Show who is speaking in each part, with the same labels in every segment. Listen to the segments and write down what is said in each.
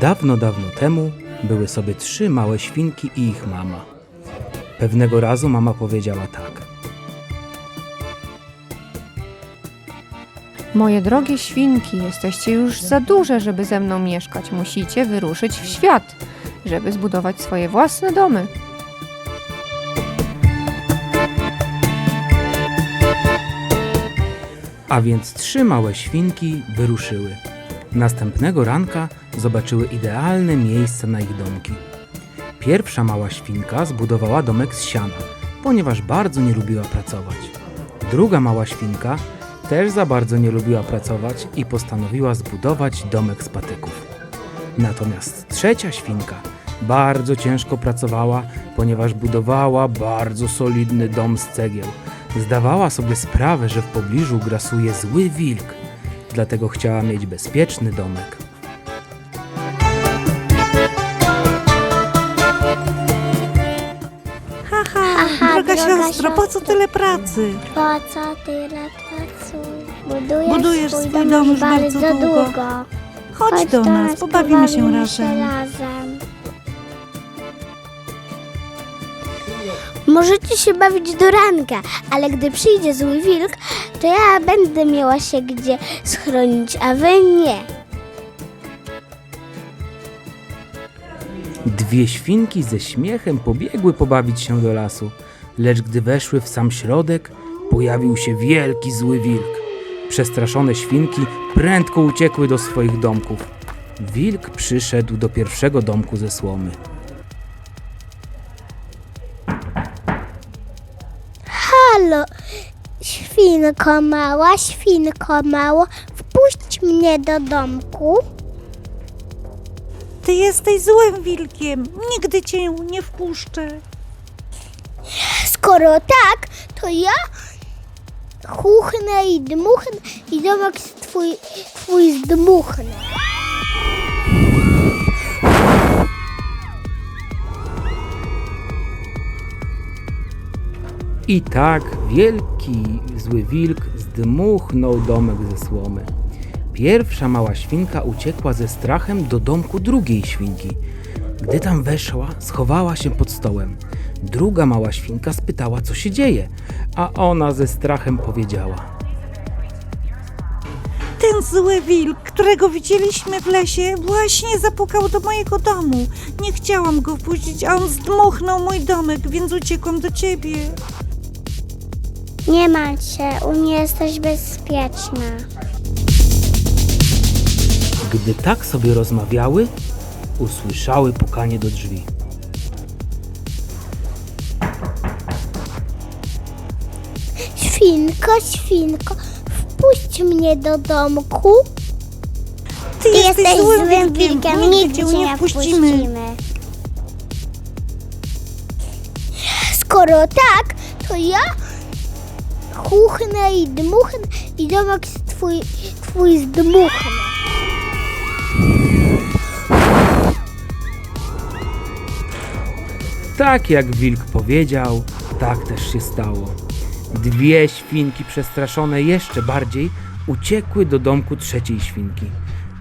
Speaker 1: Dawno, dawno temu były sobie trzy małe świnki i ich mama. Pewnego razu mama powiedziała tak.
Speaker 2: Moje drogie świnki, jesteście już za duże, żeby ze mną mieszkać. Musicie wyruszyć w świat, żeby zbudować swoje własne domy.
Speaker 1: A więc trzy małe świnki wyruszyły. Następnego ranka zobaczyły idealne miejsce na ich domki. Pierwsza mała świnka zbudowała domek z siana, ponieważ bardzo nie lubiła pracować. Druga mała świnka też za bardzo nie lubiła pracować i postanowiła zbudować domek z patyków. Natomiast trzecia świnka bardzo ciężko pracowała, ponieważ budowała bardzo solidny dom z cegieł. Zdawała sobie sprawę, że w pobliżu grasuje zły wilk, dlatego chciała mieć bezpieczny domek.
Speaker 3: Haha,
Speaker 4: Aha,
Speaker 3: droga,
Speaker 4: droga
Speaker 3: siostro, po co
Speaker 4: siostro.
Speaker 3: tyle pracy?
Speaker 4: Po co tyle czasu? Budujesz,
Speaker 3: Budujesz
Speaker 4: swój,
Speaker 3: swój
Speaker 4: dom już bardzo,
Speaker 3: bardzo
Speaker 4: długo.
Speaker 3: długo. Chodź, do nas, pobawimy się razem.
Speaker 4: razem. Możecie się bawić do ranka, ale gdy przyjdzie zły wilk, to ja będę miała się gdzie schronić, a wy nie.
Speaker 1: Dwie świnki ze śmiechem pobiegły pobawić się do lasu, lecz gdy weszły w sam środek, pojawił się wielki zły wilk. Przestraszone świnki prędko uciekły do swoich domków. Wilk przyszedł do pierwszego domku ze słomy.
Speaker 4: Świnko mała, świnko mało, wpuść mnie do domku.
Speaker 3: Ty jesteś złym wilkiem, nigdy cię nie wpuszczę.
Speaker 4: Skoro tak, to ja chuchnę i dmuchnę i domek twój, twój zdmuchnę.
Speaker 1: I tak wielki zły wilk zdmuchnął domek ze słomy. Pierwsza mała świnka uciekła ze strachem do domku drugiej świnki. Gdy tam weszła, schowała się pod stołem. Druga mała świnka spytała, co się dzieje, a ona ze strachem powiedziała:
Speaker 3: Ten zły wilk, którego widzieliśmy w lesie, właśnie zapukał do mojego domu. Nie chciałam go wpuścić, a on zdmuchnął mój domek, więc uciekłam do ciebie.
Speaker 4: Nie martw się, u mnie jesteś bezpieczna.
Speaker 1: Gdy tak sobie rozmawiały, usłyszały pukanie do drzwi.
Speaker 4: Świnko, świnko, wpuść mnie do domku.
Speaker 3: Ty, jesteś, złym wilkiem, nigdy cię nie wpuścimy.
Speaker 4: Skoro tak, to ja chuchnę i dmuchnę i domek twój, twój zdmuchnę.
Speaker 1: Tak jak wilk powiedział, tak też się stało. Dwie świnki przestraszone jeszcze bardziej uciekły do domku trzeciej świnki.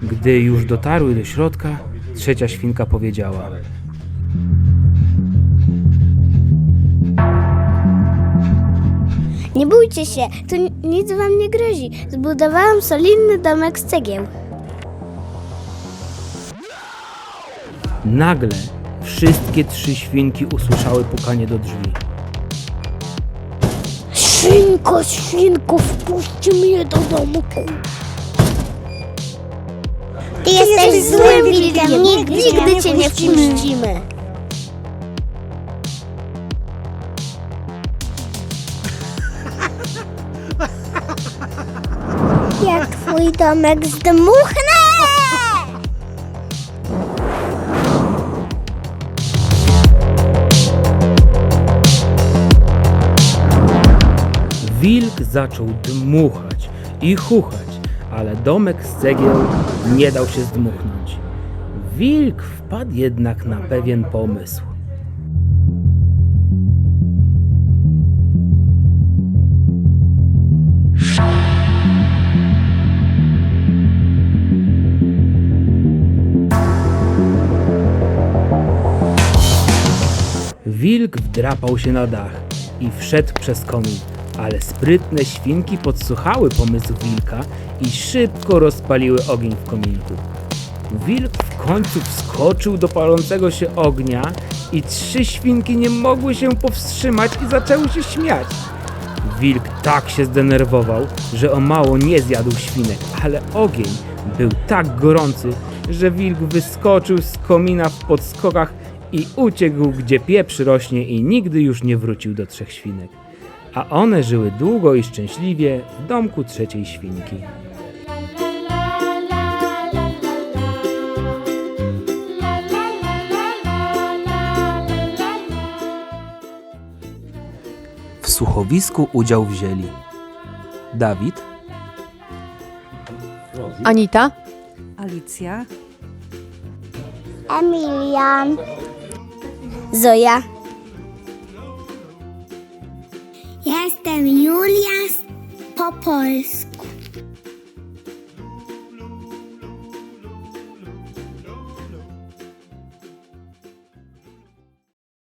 Speaker 1: Gdy już dotarły do środka, trzecia świnka powiedziała:
Speaker 4: Nie bójcie się, tu nic wam nie grozi. Zbudowałam solidny domek z cegieł.
Speaker 1: Nagle wszystkie trzy świnki usłyszały pukanie do drzwi.
Speaker 4: Świnko, świnko, wpuść mnie do domku. Ty jesteś złym wilkiem, nigdy, nigdy cię nie wpuścimy. Twój domek zdmuchnę!
Speaker 1: Wilk zaczął dmuchać i chuchać, ale domek z cegieł nie dał się zdmuchnąć. Wilk wpadł jednak na pewien pomysł. Wilk wdrapał się na dach i wszedł przez komin, ale sprytne świnki podsłuchały pomysł wilka i szybko rozpaliły ogień w kominku. Wilk w końcu wskoczył do palącego się ognia i trzy świnki nie mogły się powstrzymać i zaczęły się śmiać. Wilk tak się zdenerwował, że o mało nie zjadł świnek, ale ogień był tak gorący, że wilk wyskoczył z komina w podskokach i uciekł, gdzie pieprz rośnie i nigdy już nie wrócił do trzech świnek. A one żyły długo i szczęśliwie w domku trzeciej świnki. W słuchowisku udział wzięli Dawid,
Speaker 2: Anita,
Speaker 3: Alicja,
Speaker 4: Emilian. Zoja. Jestem Julia po polsku.